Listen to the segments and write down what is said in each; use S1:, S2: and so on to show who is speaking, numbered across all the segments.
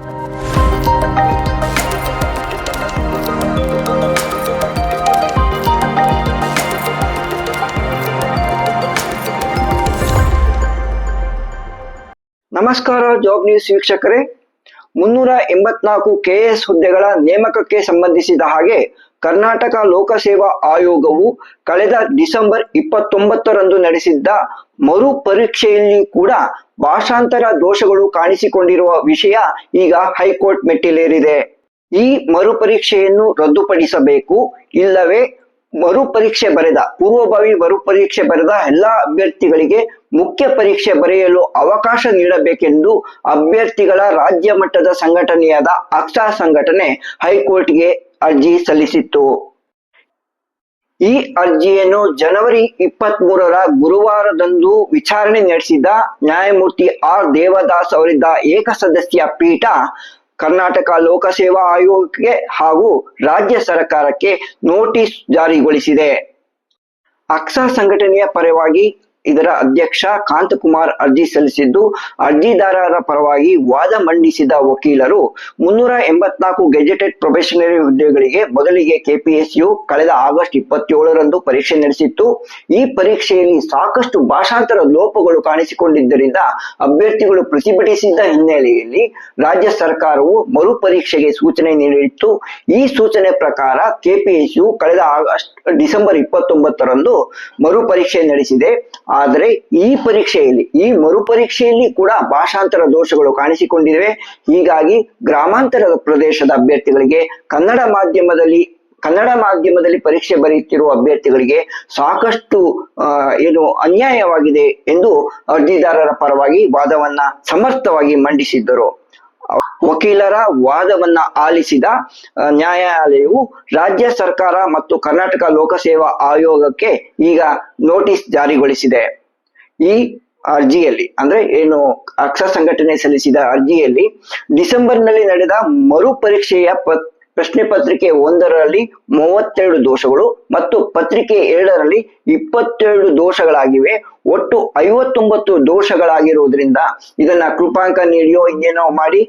S1: ನಮಸ್ಕಾರ job news ವೀಕ್ಷಕರೇ. ಮುನ್ನೂರ ಎಂಬತ್ನಾಲ್ಕು ಕೆಎಸ್ ಹುದ್ದೆಗಳ ನೇಮಕಕ್ಕೆ ಸಂಬಂಧಿಸಿದ ಹಾಗೆ ಕರ್ನಾಟಕ ಲೋಕಸೇವಾ ಆಯೋಗವು ಕಳೆದ ಡಿಸೆಂಬರ್ ಇಪ್ಪತ್ತೊಂಬತ್ತರಂದು ನಡೆಸಿದ್ದ ಮರು ಪರೀಕ್ಷೆಯಲ್ಲಿ ಕೂಡ ಭಾಷಾಂತರ ದೋಷಗಳು ಕಾಣಿಸಿಕೊಂಡಿರುವ ವಿಷಯ ಈಗ ಹೈಕೋರ್ಟ್ ಮೆಟ್ಟಿಲೇರಿದೆ. ಈ ಮರುಪರೀಕ್ಷೆಯನ್ನು ರದ್ದುಪಡಿಸಬೇಕು. ಇಲ್ಲವೇ ಮರುಪರೀಕ್ಷೆ ಬರೆದ, ಪೂರ್ವಭಾವಿ ಮರುಪರೀಕ್ಷೆ ಬರೆದ ಎಲ್ಲಾ ಅಭ್ಯರ್ಥಿಗಳಿಗೆ ಮುಖ್ಯ ಪರೀಕ್ಷೆ ಬರೆಯಲು ಅವಕಾಶ ನೀಡಬೇಕೆಂದು ಅಭ್ಯರ್ಥಿಗಳ ರಾಜ್ಯ ಮಟ್ಟದ ಸಂಘಟನೆಯಾದ ಅಕ್ಸಾ ಸಂಘಟನೆ ಹೈಕೋರ್ಟ್ಗೆ ಅರ್ಜಿ ಸಲ್ಲಿಸಿತ್ತು. ಈ ಅರ್ಜಿಯನ್ನು ಜನವರಿ ಇಪ್ಪತ್ತ್ ಮೂರರ ಗುರುವಾರದಂದು ವಿಚಾರಣೆ ನಡೆಸಿದ ನ್ಯಾಯಮೂರ್ತಿ ಆರ್ ದೇವದಾಸ್ ಅವರಿದ್ದ ಏಕಸದಸ್ಯ ಪೀಠ ಕರ್ನಾಟಕ ಲೋಕಸೇವಾ ಆಯೋಗಕ್ಕೆ ಹಾಗೂ ರಾಜ್ಯ ಸರ್ಕಾರಕ್ಕೆ ನೋಟಿಸ್ ಜಾರಿಗೊಳಿಸಿದೆ. ಅಕ್ಸಾ ಸಂಘಟನೆಯ ಪರವಾಗಿ ಇದರ ಅಧ್ಯಕ್ಷ ಕಾಂತಕುಮಾರ್ ಅರ್ಜಿ ಸಲ್ಲಿಸಿದ್ದು, ಅರ್ಜಿದಾರರ ಪರವಾಗಿ ವಾದ ಮಂಡಿಸಿದ ವಕೀಲರು ಮುನ್ನೂರ ಎಂಬತ್ನಾಲ್ಕು ಗೆಜೆಟೆಡ್ ಪ್ರೊಫೆಷನರಿ ಹುದ್ದೆಗಳಿಗೆ ಮೊದಲಿಗೆ ಕೆಪಿಎಸ್ಯು ಕಳೆದ ಆಗಸ್ಟ್ ಇಪ್ಪತ್ತೇಳರಂದು ಪರೀಕ್ಷೆ ನಡೆಸಿತ್ತು. ಈ ಪರೀಕ್ಷೆಯಲ್ಲಿ ಸಾಕಷ್ಟು ಭಾಷಾಂತರ ಲೋಪಗಳು ಕಾಣಿಸಿಕೊಂಡಿದ್ದರಿಂದ ಅಭ್ಯರ್ಥಿಗಳು ಪ್ರತಿಭಟಿಸಿದ್ದ ಹಿನ್ನೆಲೆಯಲ್ಲಿ ರಾಜ್ಯ ಸರ್ಕಾರವು ಮರು ಪರೀಕ್ಷೆಗೆ ಸೂಚನೆ ನೀಡಿತ್ತು. ಈ ಸೂಚನೆ ಪ್ರಕಾರ ಕೆಪಿಎಸ್ಯು ಕಳೆದ ಆಗಸ್ಟ್ ಡಿಸೆಂಬರ್ ಇಪ್ಪತ್ತೊಂಬತ್ತರಂದು ಮರುಪರೀಕ್ಷೆ ನಡೆಸಿದೆ. ಆದರೆ ಈ ಪರೀಕ್ಷೆಯಲ್ಲಿ, ಈ ಮರುಪರೀಕ್ಷೆಯಲ್ಲಿ ಕೂಡ ಭಾಷಾಂತರ ದೋಷಗಳು ಕಾಣಿಸಿಕೊಂಡಿವೆ. ಹೀಗಾಗಿ ಗ್ರಾಮಾಂತರ ಪ್ರದೇಶದ ಅಭ್ಯರ್ಥಿಗಳಿಗೆ, ಕನ್ನಡ ಮಾಧ್ಯಮದಲ್ಲಿ ಕನ್ನಡ ಮಾಧ್ಯಮದಲ್ಲಿ ಪರೀಕ್ಷೆ ಬರೆಯುತ್ತಿರುವ ಅಭ್ಯರ್ಥಿಗಳಿಗೆ ಸಾಕಷ್ಟು ಏನು ಅನ್ಯಾಯವಾಗಿದೆ ಎಂದು ಅರ್ಜಿದಾರರ ಪರವಾಗಿ ವಾದವನ್ನ ಸಮರ್ಥವಾಗಿ ಮಂಡಿಸಿದ್ದರು. ವಕೀಲರ ವಾದವನ್ನ ಆಲಿಸಿದ ನ್ಯಾಯಾಲಯವು ರಾಜ್ಯ ಸರ್ಕಾರ ಮತ್ತು ಕರ್ನಾಟಕ ಲೋಕಸೇವಾ ಆಯೋಗಕ್ಕೆ ಈಗ ನೋಟಿಸ್ ಜಾರಿಗೊಳಿಸಿದೆ. ಈ ಅರ್ಜಿಯಲ್ಲಿ, ಅಂದ್ರೆ ಏನು ಅಕ್ಷ ಸಂಘಟನೆ ಸಲ್ಲಿಸಿದ ಅರ್ಜಿಯಲ್ಲಿ, ಡಿಸೆಂಬರ್ನಲ್ಲಿ ನಡೆದ ಮರು ಪರೀಕ್ಷೆಯ ಪ- ಪ್ರಶ್ನೆ ಪತ್ರಿಕೆ ಒಂದರಲ್ಲಿ ಮೂವತ್ತೆರಡು ದೋಷಗಳು ಮತ್ತು ಪತ್ರಿಕೆ ಎರಡರಲ್ಲಿ ಇಪ್ಪತ್ತೆರಡು ದೋಷಗಳಾಗಿವೆ. ಒಟ್ಟು ಐವತ್ತೊಂಬತ್ತು ದೋಷಗಳಾಗಿರುವುದರಿಂದ ಇದನ್ನ ಕೃಪಾಂಕ ನೀಡಿಯೋ ಇನ್ನೇನೋ ಮಾಡಿ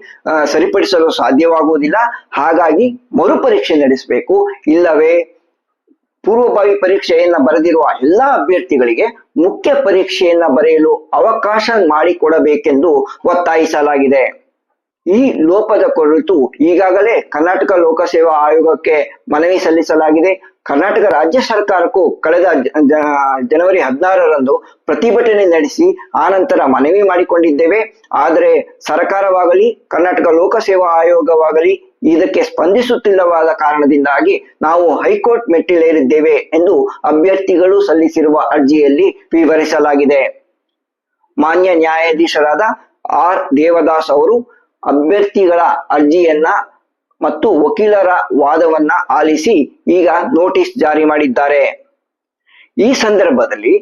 S1: ಸರಿಪಡಿಸಲು ಸಾಧ್ಯವಾಗುವುದಿಲ್ಲ. ಹಾಗಾಗಿ ಮರುಪರೀಕ್ಷೆ ನಡೆಸಬೇಕು. ಇಲ್ಲವೇ ಪೂರ್ವಭಾವಿ ಪರೀಕ್ಷೆಯನ್ನ ಬರೆದಿರುವ ಎಲ್ಲಾ ಅಭ್ಯರ್ಥಿಗಳಿಗೆ ಮುಖ್ಯ ಪರೀಕ್ಷೆಯನ್ನ ಬರೆಯಲು ಅವಕಾಶ ಮಾಡಿಕೊಡಬೇಕೆಂದು ಒತ್ತಾಯಿಸಲಾಗಿದೆ. ಈ ಲೋಪದ ಕುರಿತು ಈಗಾಗಲೇ ಕರ್ನಾಟಕ ಲೋಕಸೇವಾ ಆಯೋಗಕ್ಕೆ ಮನವಿ ಸಲ್ಲಿಸಲಾಗಿದೆ. ಕರ್ನಾಟಕ ರಾಜ್ಯ ಸರ್ಕಾರಕ್ಕೂ ಕಳೆದ ಜನವರಿ ಹದಿನಾರರಂದು ಪ್ರತಿಭಟನೆ ನಡೆಸಿ ಆನಂತರ ಮನವಿ ಮಾಡಿಕೊಂಡಿದ್ದೇವೆ. ಆದರೆ ಸರ್ಕಾರವಾಗಲಿ, ಕರ್ನಾಟಕ ಲೋಕಸೇವಾ ಆಯೋಗವಾಗಲಿ ಇದಕ್ಕೆ ಸ್ಪಂದಿಸುತ್ತಿಲ್ಲವಾದ ಕಾರಣದಿಂದಾಗಿ ನಾವು ಹೈಕೋರ್ಟ್ ಮೆಟ್ಟಿಲೇರಿದ್ದೇವೆ ಎಂದು ಅಭ್ಯರ್ಥಿಗಳು ಸಲ್ಲಿಸಿರುವ ಅರ್ಜಿಯಲ್ಲಿ ವಿವರಿಸಲಾಗಿದೆ. ಮಾನ್ಯ ನ್ಯಾಯಾಧೀಶರಾದ ಆರ್ ದೇವದಾಸ್ ಅವರು ಅಭ್ಯರ್ಥಿಗಳ ಅರ್ಜಿಯನ್ನ ಮತ್ತು ವಕೀಲರ ವಾದವನ್ನ ಆಲಿಸಿ ಈಗ ನೋಟಿಸ್ ಜಾರಿ ಮಾಡಿದ್ದಾರೆ. ಈ ಸಂದರ್ಭದಲ್ಲಿ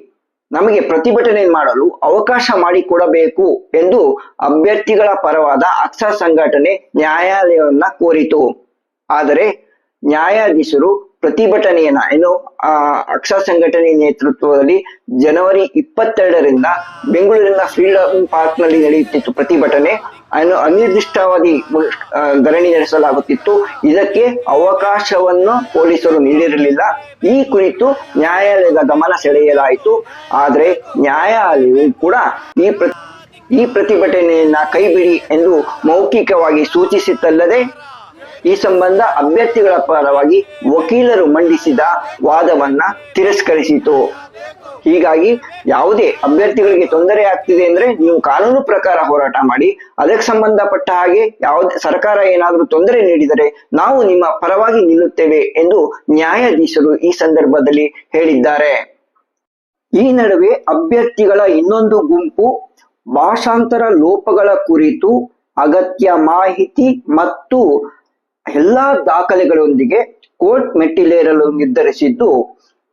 S1: ನಮಗೆ ಪ್ರತಿಭಟನೆ ಮಾಡಲು ಅವಕಾಶ ಮಾಡಿಕೊಡಬೇಕು ಎಂದು ಅಭ್ಯರ್ಥಿಗಳ ಪರವಾದ ಅಕ್ಸ ಸಂಘಟನೆ ನ್ಯಾಯಾಲಯವನ್ನ ಕೋರಿತು. ಆದರೆ ನ್ಯಾಯಾಧೀಶರು ಪ್ರತಿಭಟನೆಯನ್ನ, ಏನು, ಆ ಅಕ್ಷ ಸಂಘಟನೆ ನೇತೃತ್ವದಲ್ಲಿ ಜನವರಿ ಇಪ್ಪತ್ತೆರಡರಿಂದ ಬೆಂಗಳೂರಿನ ಫ್ರೀಡಂ ಪಾರ್ಕ್ನಲ್ಲಿ ನಡೆಯುತ್ತಿತ್ತು ಪ್ರತಿಭಟನೆ. ಅನ್ನು ಅನಿರ್ದಿಷ್ಟಾವಧಿ ಧರಣಿ ನಡೆಸಲಾಗುತ್ತಿತ್ತು. ಇದಕ್ಕೆ ಅವಕಾಶವನ್ನು ಪೊಲೀಸರು ನೀಡಿರಲಿಲ್ಲ. ಈ ಕುರಿತು ನ್ಯಾಯಾಲಯದ ಗಮನ ಸೆಳೆಯಲಾಯಿತು. ಆದರೆ ನ್ಯಾಯಾಲಯವು ಕೂಡ ಈ ಪ್ರತಿ ಈ ಪ್ರತಿಭಟನೆಯನ್ನ ಕೈಬಿಡಿ ಎಂದು ಮೌಖಿಕವಾಗಿ ಸೂಚಿಸಿತ್ತಲ್ಲದೆ ಈ ಸಂಬಂಧ ಅಭ್ಯರ್ಥಿಗಳ ಪರವಾಗಿ ವಕೀಲರು ಮಂಡಿಸಿದ ವಾದವನ್ನ ತಿರಸ್ಕರಿಸಿತು. ಹೀಗಾಗಿ ಯಾವುದೇ ಅಭ್ಯರ್ಥಿಗಳಿಗೆ ತೊಂದರೆ ಆಗ್ತಿದೆ ಅಂದ್ರೆ ನೀವು ಕಾನೂನು ಪ್ರಕಾರ ಹೋರಾಟ ಮಾಡಿ, ಅದಕ್ಕೆ ಸಂಬಂಧಪಟ್ಟ ಹಾಗೆ ಯಾವುದೇ, ಸರ್ಕಾರ ಏನಾದರೂ ತೊಂದರೆ ನೀಡಿದರೆ ನಾವು ನಿಮ್ಮ ಪರವಾಗಿ ನಿಲ್ಲುತ್ತೇವೆ ಎಂದು ನ್ಯಾಯಾಧೀಶರು ಈ ಸಂದರ್ಭದಲ್ಲಿ ಹೇಳಿದ್ದಾರೆ. ಈ ನಡುವೆ ಅಭ್ಯರ್ಥಿಗಳ ಇನ್ನೊಂದು ಗುಂಪು ಭಾಷಾಂತರ ಲೋಪಗಳ ಕುರಿತು ಅಗತ್ಯ ಮಾಹಿತಿ ಮತ್ತು ಎಲ್ಲಾ ದಾಖಲೆಗಳೊಂದಿಗೆ ಕೋರ್ಟ್ ಮೆಟ್ಟಿಲೇರಲು ನಿರ್ಧರಿಸಿದ್ದು,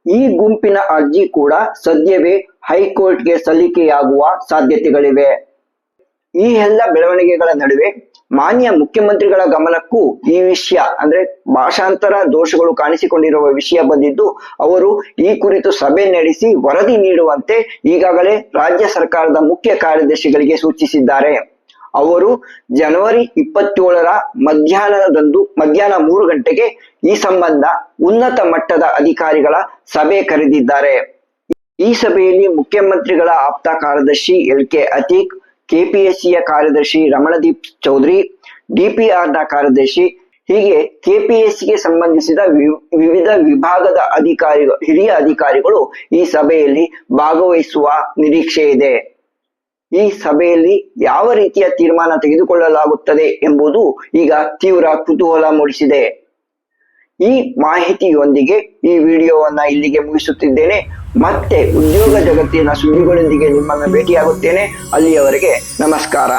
S1: ಈ ಗುಂಪಿನ ಅರ್ಜಿ ಕೂಡ ಸದ್ಯವೇ ಹೈಕೋರ್ಟ್ಗೆ ಸಲ್ಲಿಕೆಯಾಗುವ ಸಾಧ್ಯತೆಗಳಿವೆ. ಈ ಎಲ್ಲ ಬೆಳವಣಿಗೆಗಳ ನಡುವೆ ಮಾನ್ಯ ಮುಖ್ಯಮಂತ್ರಿಗಳ ಗಮನಕ್ಕೂ ಈ ವಿಷಯ, ಅಂದ್ರೆ ಭಾಷಾಂತರ ದೋಷಗಳು ಕಾಣಿಸಿಕೊಂಡಿರುವ ವಿಷಯ ಬಂದಿದ್ದು, ಅವರು ಈ ಕುರಿತು ಸಭೆ ನಡೆಸಿ ವರದಿ ನೀಡುವಂತೆ ಈಗಾಗಲೇ ರಾಜ್ಯ ಸರ್ಕಾರದ ಮುಖ್ಯ ಕಾರ್ಯದರ್ಶಿಗಳಿಗೆ ಸೂಚಿಸಿದ್ದಾರೆ. ಅವರು ಜನವರಿ ಇಪ್ಪತ್ತೇಳರ ಮಧ್ಯಾಹ್ನದಂದು, ಮಧ್ಯಾಹ್ನ ಮೂರು ಗಂಟೆಗೆ ಈ ಸಂಬಂಧ ಉನ್ನತ ಮಟ್ಟದ ಅಧಿಕಾರಿಗಳ ಸಭೆ ಕರೆದಿದ್ದಾರೆ. ಈ ಸಭೆಯಲ್ಲಿ ಮುಖ್ಯಮಂತ್ರಿಗಳ ಆಪ್ತ ಕಾರ್ಯದರ್ಶಿ ಎಲ್ ಕೆ ಅತೀಕ್, ಕೆಪಿಎಸ್ಸಿಯ ಕಾರ್ಯದರ್ಶಿ ರಮಣದೀಪ್ ಚೌಧರಿ, ಡಿಪಿಆರ್ನ ಕಾರ್ಯದರ್ಶಿ, ಹೀಗೆ ಕೆಪಿಎಸ್ಸಿಗೆ ಸಂಬಂಧಿಸಿದ ವಿವಿಧ ವಿಭಾಗದ ಅಧಿಕಾರಿಗಳು ಹಿರಿಯ ಅಧಿಕಾರಿಗಳು ಈ ಸಭೆಯಲ್ಲಿ ಭಾಗವಹಿಸುವ ನಿರೀಕ್ಷೆ ಇದೆ ಈ ಸಭೆಯಲ್ಲಿ ಯಾವ ರೀತಿಯ ತೀರ್ಮಾನ ತೆಗೆದುಕೊಳ್ಳಲಾಗುತ್ತದೆ ಎಂಬುದು ಈಗ ತೀವ್ರ ಕುತೂಹಲ ಮೂಡಿಸಿದೆ. ಈ ಮಾಹಿತಿಯೊಂದಿಗೆ ಈ ವಿಡಿಯೋವನ್ನ ಇಲ್ಲಿಗೆ ಮುಗಿಸುತ್ತಿದ್ದೇನೆ. ಮತ್ತೆ ಉದ್ಯೋಗ ಜಗತ್ತಿನ ಸುದ್ದಿಗಳೊಂದಿಗೆ ನಿಮ್ಮನ್ನು ಭೇಟಿಯಾಗುತ್ತೇನೆ. ಅಲ್ಲಿಯವರೆಗೆ ನಮಸ್ಕಾರ.